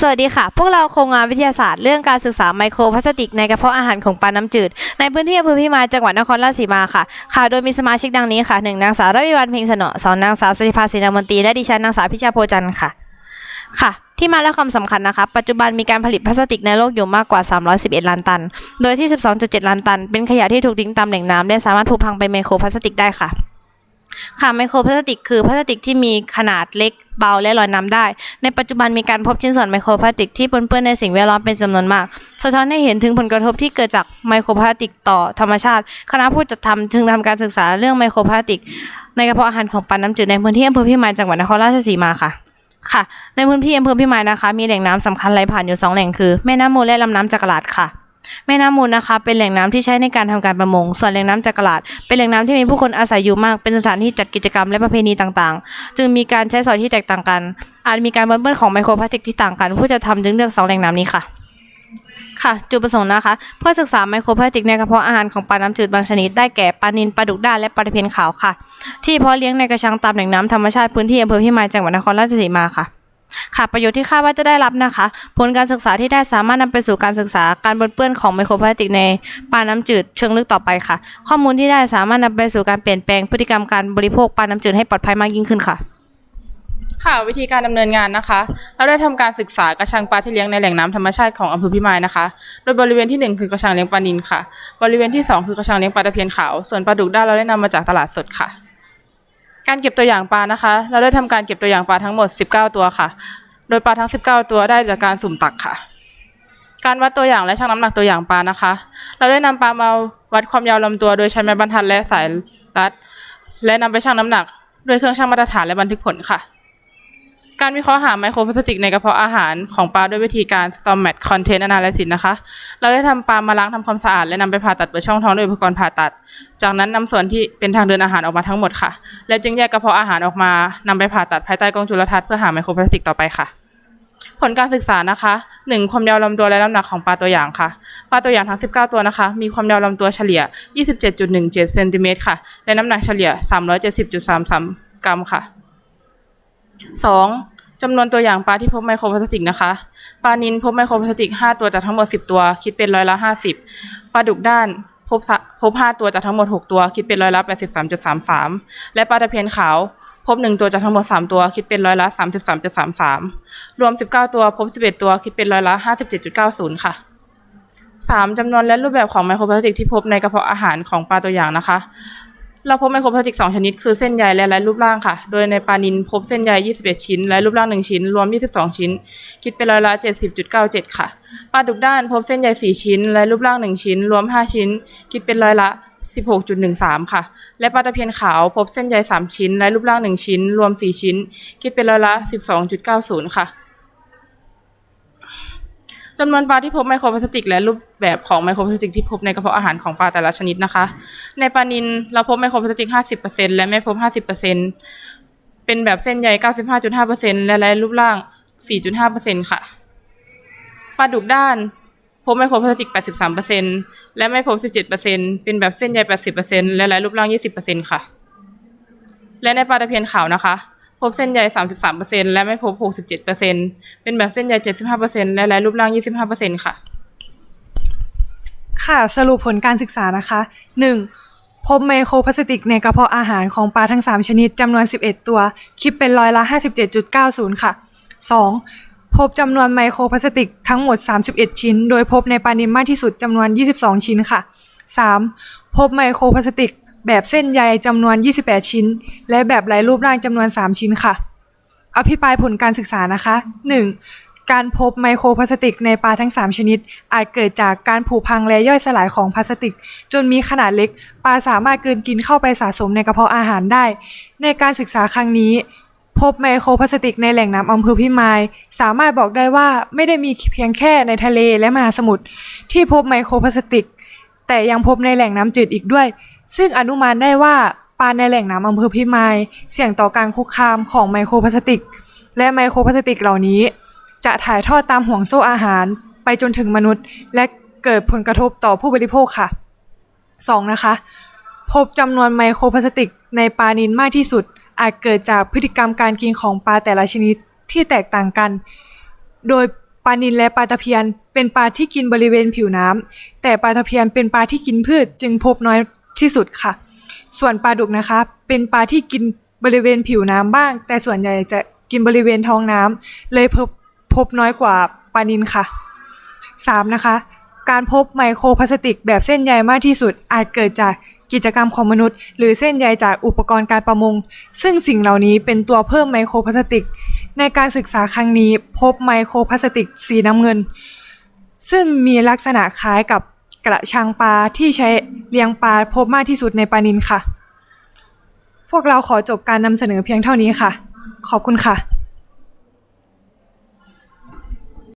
สวัสดีค่ะ พวกเราโครงงานวิทยาศาสตร์เรื่องการศึกษาไมโครพลาสติกในกระเพาะอาหารของปลาน้ำจืด ในพื้นที่อำเภอพิมายจังหวัดนครราชสีมาค่ะ ค่ะ โดยมีสมาชิกดังนี้ค่ะหนึ่งนางสาวรวิวันเพ็งสนอสองนางสาวสุธิภาศินามนตรีและดิฉันนางสาวพิชาโพจันทร์ค่ะ ค่ะ ที่มาและความสำคัญนะคะ ปัจจุบันมีการผลิตพลาสติกในโลกอยู่มากกว่า 311 ล้านตัน โดยที่ 12.7 ล้านตัน เป็นขยะที่ถูกทิ้งตามแหล่งน้ำและสามารถผุพังเป็นไมโครพลาสติกได้ค่ะ ค่ะไมโครพลาสติกคือพลาสติกที่มีขนาดเล็กเบาและลอยน้ำได้ ในปัจจุบันมีการพบชิ้นส่วนไมโครพลาสติกที่ปนเปื้อนในสิ่งแวดล้อมเป็นจำนวนมาก สะท้อนให้เห็นถึงผลกระทบที่เกิดจากไมโครพลาสติกต่อธรรมชาติ คณะผู้จัดทำถึงทำการศึกษาเรื่องไมโครพลาสติก ในกระเพาะอาหารของปลาน้ำจืดในพื้นที่อำเภอพิมายจังหวัดนครราชสีมาค่ะค่ะ ในพื้นที่อำเภอพิมายนะคะ มีแหล่งน้ำสำคัญไหลผ่านอยู่สองแหล่งคือแม่น้ำมูลและลำน้ำจักราดค่ะ แม่น้ำมูลนะคะเป็นแหล่งน้ำที่ใช้ในการทำการประมง ส่วนแหล่งน้ำจักราดเป็นแหล่งน้ำที่มีผู้คนอาศัยอยู่มาก เป็นสถานที่จัดกิจกรรมและประเพณีต่างๆ จึงมีการใช้สอยที่แตกต่างกัน อาจมีการปนเปื้อนของไมโครพลาสติกที่ต่างกัน ผู้จะทำจึงเลือกสองแหล่งน้ำนี้ค่ะ ค่ะ จุดประสงค์นะคะ เพื่อศึกษาไมโครพลาสติกในกระเพาะอาหารของปลาน้ำจืดบางชนิดได้แก่ปลานิลปลาดุกด้านและปลาตะเพียนขาวค่ะ ที่เพาะเลี้ยงในกระชังตามแหล่งน้ำธรรมชาติพื้นที่อำเภอพิมายจังหวัดนครราชสีมาค่ะ ค่ะประโยชน์ที่คาดว่าจะได้รับนะคะ ผลการศึกษาที่ได้สามารถนำไปสู่การศึกษาการปนเปื้อนของไมโครพลาสติกในปลาน้ำจืดเชิงลึกต่อไปค่ะ ข้อมูลที่ได้สามารถนำไปสู่การเปลี่ยนแปลงพฤติกรรมการบริโภคปลาน้ำจืดให้ปลอดภัยมากยิ่งขึ้นค่ะค่ะวิธีการดำเนินงานนะคะ เราได้ทำการศึกษากระชังปลาที่เลี้ยงในแหล่งน้ำธรรมชาติของอำเภอพิมายนะคะ โดยบริเวณที่หนึ่งคือกระชังเลี้ยงปลานิลค่ะ บริเวณที่สองคือกระชังเลี้ยงปลาตะเพียนขาว ส่วนปลาดุกด้านเราได้นำมาจากตลาดสดค่ะ การเก็บตัวอย่างปลานะคะ เราได้ทำการเก็บตัวอย่างปลาทั้งหมด 19 ตัวค่ะ โดยปลาทั้ง 19 ตัวได้จากการสุ่มตักค่ะ การวัดตัวอย่างและชั่งน้ำหนักตัวอย่างปลานะคะ เราได้นำปลามาวัดความยาวลำตัว โดยใช้ไม้บรรทัดและสายรัด และนำไปชั่งน้ำหนัก ด้วยเครื่องชั่งมาตรฐานและบันทึกผลค่ะ การวิเคราะห์หาไมโครพลาสติกในกระเพาะอาหารของปลาด้วยวิธีการ Stomat Content Analysis นะคะ เราได้ทำปลามาล้างทำความสะอาด และนำไปผ่าตัดเปิดช่องท้องด้วยอุปกรณ์ผ่าตัด จากนั้นนำส่วนที่เป็นทางเดินอาหารออกมาทั้งหมดค่ะ และจึงแยกกระเพาะอาหารออกมานำไปผ่าตัดภายใต้กล้องจุลทรรศน์เพื่อหาไมโครพลาสติกต่อไปค่ะ ผลการศึกษานะคะ 1. ความยาวลำตัวและน้ำหนักของปลาตัวอย่างค่ะ ปลาตัวอย่างทั้ง 19 ตัวนะคะ มีความยาวลำตัวเฉลี่ย 27.17เซนติเมตรค่ะ และน้ำหนักเฉลี่ย 370.33 กรัมค่ะ 2. จำนวนตัวอย่างปลาที่พบไมโครพลาสติกนะคะ ปลานิลพบไมโครพลาสติก 5 ตัวจากทั้งหมด 10 ตัว คิดเป็นร้อยละ 50 ปลาดุกด้านพบพบ 5 ตัวจากทั้งหมด 6 ตัว คิดเป็นร้อยละ 83.33 และปลาตะเพียนขาว พบ 1 ตัวจากทั้งหมด 3 ตัว คิดเป็นร้อยละ 33.33 รวม 19 ตัว พบ 11 ตัว คิดเป็นร้อยละ 57.90 ค่ะ 3. จำนวนและรูปแบบของไมโครพลาสติกที่พบในกระเพาะอาหารของปลาตัวอย่างนะคะ เราพบไมโครพลาสติก 2 ชนิด คือเส้นใยและไร้รูปร่างค่ะ โดยในปลานิลพบเส้นใย 21 ชิ้นและรูปร่าง 1 ชิ้น รวม 22 ชิ้น คิดเป็นร้อยละ 70.97 ค่ะ ปลาดุกด้านพบเส้นใย 4 ชิ้นและรูปร่าง 1 ชิ้น รวม 5 ชิ้น คิดเป็นร้อยละ 16.13 ค่ะ และปลาตะเพียนขาวพบเส้นใย 3 ชิ้นและรูปร่าง 1 ชิ้น รวม 4 ชิ้น คิดเป็นร้อยละ 12.90 ค่ะ จำนวนปลาที่พบไมโครพลาสติกและรูปแบบของไมโครพลาสติกที่พบในกระเพาะอาหารของปลาแต่ละชนิดนะคะ ในปลานิลเราพบไมโครพลาสติก 50%และไม่พบ 50%เป็นแบบเส้นใย 95.5%และไร้รูปร่าง 4.5%ค่ะ ปลาดุกด้านพบไมโครพลาสติก 83%และไม่พบ 17%เป็นแบบเส้นใย 80%และไร้รูปร่าง 20%ค่ะ และในปลาตะเพียนขาวนะคะ พบเส้นใย 33%และไม่พบ 67%เป็นแบบเส้นใย 75%และไร้รูปร่าง 25%ค่ะ ค่ะ สรุปผลการศึกษานะคะ 1. พบไมโครพลาสติกในกระเพาะอาหารของปลาทั้ง 3 ชนิดจำนวน 11 ตัว คิดเป็นร้อยละ 57.90 ค่ะ 2. พบจำนวนไมโครพลาสติกทั้งหมด 31 ชิ้น โดยพบในปลานิลมากที่สุดจำนวน 22 ชิ้นค่ะ 3. พบไมโครพลาสติก แบบเส้นใยจำนวน 28 ชิ้น และแบบไร้รูปร่างจำนวน 3 ชิ้นค่ะ อภิปรายผลการศึกษานะคะ 1. การพบไมโครพลาสติกในปลาทั้ง 3 ชนิด อาจเกิดจากการผุพังและย่อยสลายของพลาสติก จนมีขนาดเล็ก ปลาสามารถกลืนกินเข้าไปสะสมในกระเพาะอาหารได้ ในการศึกษาครั้งนี้พบไมโครพลาสติกในแหล่งน้ำอำเภอพิมาย สามารถบอกได้ว่าไม่ได้มีเพียงแค่ในทะเลและมหาสมุทรที่พบไมโครพลาสติก แต่ยังพบในแหล่งน้ำจืดอีกด้วย ซึ่งอนุมานได้ว่าปลาในแหล่งน้ำอำเภอพิมาย เสี่ยงต่อการคุกคามของไมโครพลาสติก และไมโครพลาสติกเหล่านี้ จะถ่ายทอดตามห่วงโซ่อาหาร ไปจนถึงมนุษย์ และเกิดผลกระทบต่อผู้บริโภคค่ะ 2. นะคะ พบจำนวนไมโครพลาสติกในปลานิลมากที่สุด อาจเกิดจากพฤติกรรมการกินของปลาแต่ละชนิดที่แตกต่างกัน โดยปลานิลและปลาตะเพียน เป็นปลาที่กินบริเวณผิวน้ำแต่ปลาตะเพียนเป็นปลาที่กินพืชจึงพบน้อย ที่สุดค่ะ ส่วนปลาดุกนะคะ เป็นปลาที่กินบริเวณผิวน้ำบ้าง แต่ส่วนใหญ่จะกินบริเวณท้องน้ำเลยพบพบน้อยกว่าปลานิลค่ะ 3. นะคะ การพบไมโครพลาสติกแบบเส้นใยมากที่สุดอาจเกิดจากกิจกรรมของมนุษย์ หรือเส้นใยจากอุปกรณ์การประมง ซึ่งสิ่งเหล่านี้เป็นตัวเพิ่มไมโครพลาสติก ในการศึกษาครั้งนี้พบไมโครพลาสติกสีน้ำเงิน ซึ่งมีลักษณะคล้ายกับกระชังปลาที่ใช้ เลี้ยงปลาพบมากที่สุดในปลานิลค่ะ พวกเราขอจบการนำเสนอเพียงเท่านี้ค่ะ ขอบคุณค่ะ